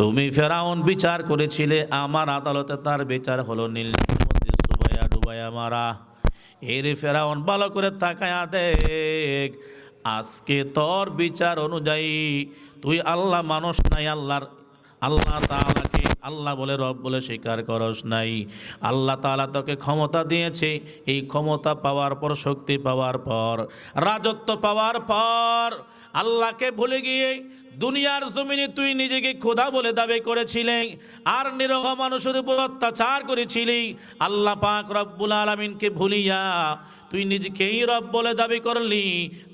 তুমি ফেরাউন বিচার করেছিলে, আমার আদালতে তার বিচার হলো নীল মধ্যে সুবাইয়া ডুবাইয়া মারা। এর ফেরাউন ভালো করে তাকায়া দেখ, আজকে তোর বিচার অনুযায়ী তুই আল্লাহ মানুষ নাই, আল্লাহর, আল্লাহ তাআলাকে আল্লাহ বলে, রব বলে স্বীকার করস নাই। আল্লাহ তাআলা তোকে ক্ষমতা দিয়েছে, এই ক্ষমতা পাওয়ার পর, শক্তি পাওয়ার পর, রাজত্ব পাওয়ার পর আল্লাহকে ভুলে গিয়ে দুনিয়ার জমিনে তুই নিজেকে খোদা বলে দাবি করেছিলি, আর নিরহ মানুষের উপর অত্যাচার করেছিলি, আল্লাহ পাক রব্বুল আলমিনকে ভুলিয়া তুই নিজেকেই রব বলে দাবি করলি,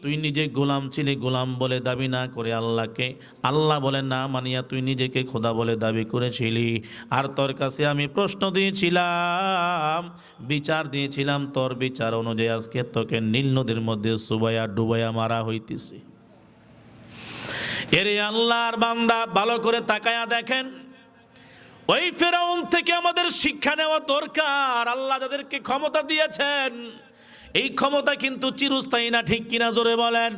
তুই নিজে গোলাম ছিলি, গোলাম বলে দাবি না করে আল্লাহকে, আল্লাহ বলে না মানিয়া তুই নিজেকে খোদা বলে দাবি করেছিলি। আর তোর কাছে আমি প্রশ্ন দিয়েছিলাম, বিচার দিয়েছিলাম, তোর বিচার অনুযায়ী আজকে তোকে নীল নদীর মধ্যে সুবাইয়া ডুবাইয়া মারা হইতেছে। এরে আল্লাহর বান্দা, ভালো করে তাকায়া দেখেন। ওই ফেরাউন থেকে আমাদের শিক্ষা নেওয়া দরকার। আল্লাহ যাদেরকে ক্ষমতা দিয়েছেন, এই ক্ষমতা কিন্তু চিরস্থায়ী না, ঠিক কিনা জোরে বলেন?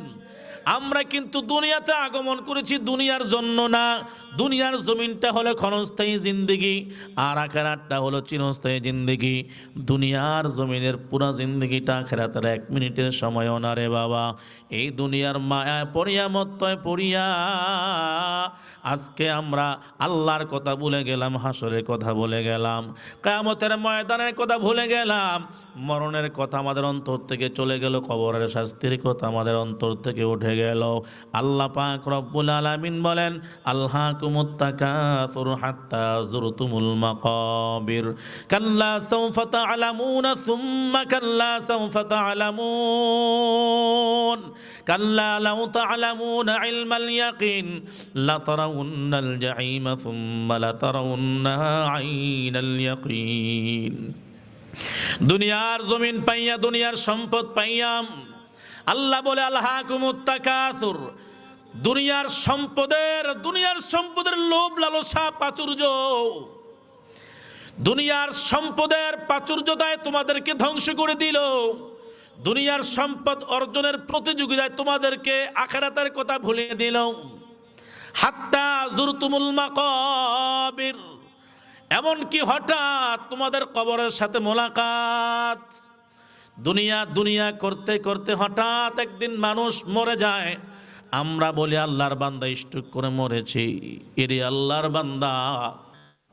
আমরা কিন্তু দুনিয়াতে আগমন করেছি দুনিয়ার জন্য না দুনিয়ার জমিনটা হলো ক্ষণস্থায়ী জিন্দিগি, আর আখেরাতটা হলো চিরস্থায়ী জিন্দিগি। দুনিয়ার জমিনের পুরা জিন্দিগিটা আখেরাতের এক মিনিটের সময়ও না রে বাবা। এই দুনিয়ার মায়ায় পড়িয়া, মত্তয় পড়িয়া, আজকে আমরা আল্লাহর কথা ভুলে গেলাম, হাসরের কথা বলে গেলাম, কায়ামতের ময়দানের কথা ভুলে গেলাম। মরণের কথা আমাদের অন্তর থেকে চলে গেল, কবরের শাস্তির কথা আমাদের অন্তর থেকে উঠে গেল। আল্লাহ পাক রব্বুল আলামিন বলেন আল্লাহ কুমুত্তাকাসুর হাত্তা জুরতুমুল মাকাবির। কাল্লা সাউফা তা'লামুনা সুম্মা কাল্লা সাউফা তা'লামুন কাল্লা লাউ তা'লামুনা ইলমাল ইয়াকিন, লাতারাউন্নাল জাহিমা সুম্মা লাতারাউন্নাহা আইনাল ইয়াকিন। দুনিয়ার জমিন পাইয়া, দুনিয়ার সম্পদ পাইয়াম। আল্লাহ বলে আল্লাহ কুমুত্তাকাসুর দুনিয়ার সম্পদের দুনিয়ার সম্পদের লোভ, লালসা, প্রাচুর্য। দুনিয়ার সম্পদের প্রাচুর্যতায় তোমাদেরকে ধ্বংস করে দিল। দুনিয়ার সম্পদ অর্জনের প্রতিযোগিতায় তোমাদেরকে আখেরাতের কথা ভুলিয়ে দিল। হাত্তা জুরতুমুল মাকাবির। এমনকি হঠাৎ তোমাদের কবরের সাথে মোলাকাত। দুনিয়া দুনিয়া করতে করতে হঠাৎ একদিন মানুষ মরে যায়। আমরা বলি আল্লাহর বান্দা স্টুক করে মরেছি। এরে আল্লাহর বান্দা,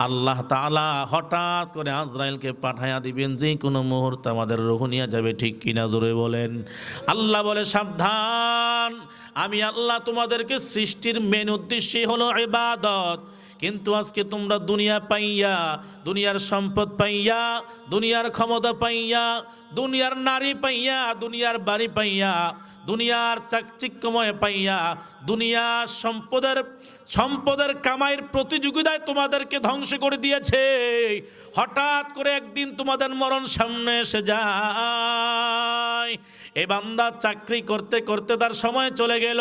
আল্লাহ তালা হঠাৎ করে আজরাইলকে পাঠাইয়া দিবেন যে কোনো মুহূর্তে আমাদের রোহনিয়া যাবে, ঠিক কিনা জোরে বলেন? আল্লাহ বলে, সাবধান, আমি আল্লাহ তোমাদেরকে সৃষ্টির মেন উদ্দেশ্যে হলো ইবাদত। কিন্তু আজকে তোমরা দুনিয়া পাইয়া, দুনিয়ার সম্পদ পাইয়া, দুনিয়ার ক্ষমতা পাইয়া, দুনিয়ার নারী পাইয়া, দুনিয়ার বাড়ি পাইয়া, দুনিয়ার চাকচিক্যময় পাইয়া দুনিয়ার সম্পদের সম্পদের কামাইয়ের প্রতিযোগিতায় তোমাদেরকে ধ্বংস করে দিয়েছে। হঠাৎ করে একদিন তোমাদের মরণ সামনে এসে যায়। এ বান্দা চাকরি করতে করতে তার সময় চলে গেল।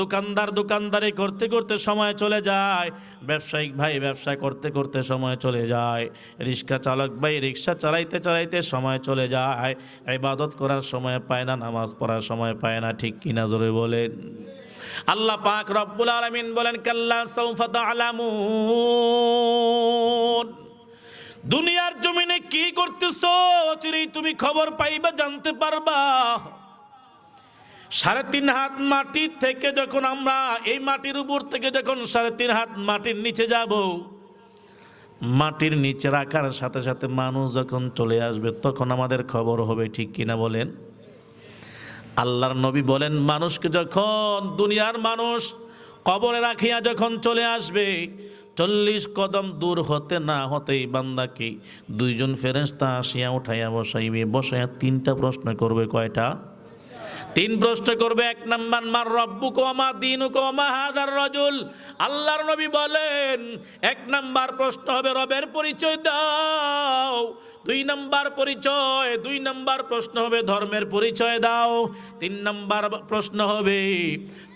দোকানদার দোকানদারি করতে করতে সময় চলে যায়। ব্যবসায়িক ভাই ব্যবসা করতে করতে সময় চলে যায়। রিক্সা চালক ভাই রিক্সা চালাইতে চালাইতে সময় চলে যায়। ইবাদত করার সময় পায় না, নামাজ পড়ার সময় পায় না, ঠিক কিনা জোরে বলেন? আল্লাহ পাক রব্বুল আলামিন বলেন, কাল্লা সাউফা তা'লামুন দুনিয়ার জমিনে কি করতেছো? অচিরেই তুমি খবর পাইবা, জানতে পারবা। সাড়ে তিন হাত মাটির থেকে যখন আমরা এই মাটির উপর থেকে যখন সাড়ে তিন হাত মাটির নিচে যাব, মাটির নিচে রাখার সাথে সাথে মানুষ যখন চলে আসবে, তখন আমাদের খবর হবে, ঠিক কিনা বলেন? আল্লাহর নবী বলেন, মানুষকে যখন, দুনিয়ার মানুষ কবরে রাখিয়া যখন চলে আসবে চল্লিশ কদম দূর হতে না হতেই বান্দাকে দুইজন ফেরেস্তা আসিয়া উঠাইয়া বসাইবে। বসাইয়া তিনটা প্রশ্ন করবে, কয়টা? তিন প্রশ্ন করবে, এক নাম্বার, মার রব্বু কমা দিন কমা হাদার রজুল? আল্লাহর নবী বলেন, এক নাম্বার প্রশ্ন হবে, রবের পরিচয় দাও। দুই নাম্বার পরিচয়, দুই নাম্বার প্রশ্ন হবে, ধর্মের পরিচয় দাও। তিন নাম্বার প্রশ্ন হবে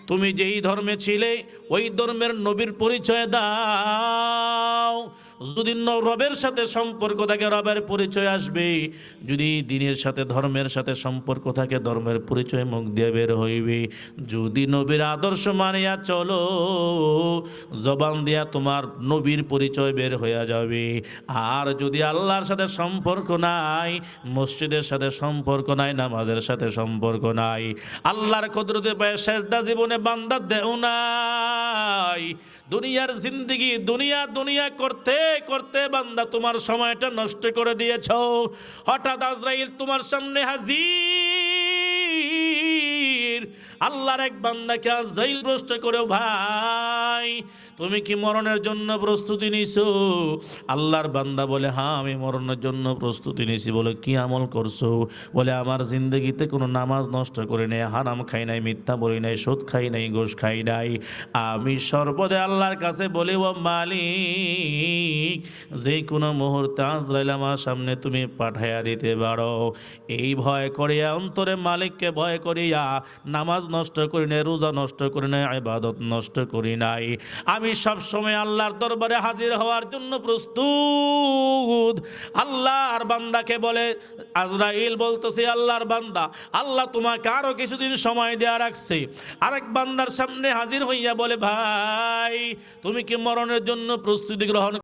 তুমি যেই ধর্মে ছিলে, ওই ধর্মের নবীর পরিচয় দাও। যদি রবের সাথে সম্পর্ক থাকে, রবের পরিচয় আসবে। যদি দিনের সাথে, ধর্মের সাথে সম্পর্ক থাকে, ধর্মের পরিচয় মুখ দিয়ে বের হইবে। যদি নবীর আদর্শ মানিয়া চলো, জবান দিয়া তোমার নবীর পরিচয় বের হইয়া যাবে। আর যদি আল্লাহর সাথে সম্পর্ক নাই, মসজিদের সাথে সম্পর্ক নাই, নামাজের সাথে সম্পর্ক নাই, আল্লাহর কদরতে পায় শেষদা জীবনে বান্দা দেও নাই। দুনিয়ার জিন্দিগি দুনিয়া দুনিয়া করতে করতে বান্দা তোমার সময়টা নষ্ট করে দিয়েছ। হঠাৎ আজরাইল তোমার সামনে হাজির। আল্লাহর এক বান্দাকে আজরাইল প্রশ্ন করে ভাই তুমি কি মরণের জন্য প্রস্তুতি নিছো? আল্লাহর বান্দা বলে হ্যাঁ আমি মরণের জন্য প্রস্তুতি নিছি বলে কি আমল করছ? বলে, আমার জিন্দগিতে কোনো নামাজ নষ্ট করে নেই, হারাম খাই নাই, মিথ্যা বলি নাই সুদ খাই নাই, গোশ খাই নাই। আমি সর্বদা আল্লাহর কাছে বলি, ও মালিক, যে কোনো মুহূর্তে আজরাইল আমার সামনে তুমি পাঠাইয়া দিতে পারো। এই ভয় করিয়া, অন্তরে মালিককে ভয় করিয়া, নামাজ নষ্ট করি নাই, রোজা নষ্ট করি নাই, ইবাদত নষ্ট করি নাই। আমি সব সময় আল্লাহর দরবারে হাজির হওয়ার জন্য প্রস্তুত। আল্লাহর বান্দাকে বলে, আজরাইল বলতেছে, আল্লাহর বান্দা, আল্লাহ তোমাকে আরও কিছুদিন সময় দেয়া রাখছে। আরেক বান্দার সামনে হাজির হইয়া বলে, ভাই, তুমি কি মরণের জন্য প্রস্তুতি গ্রহণ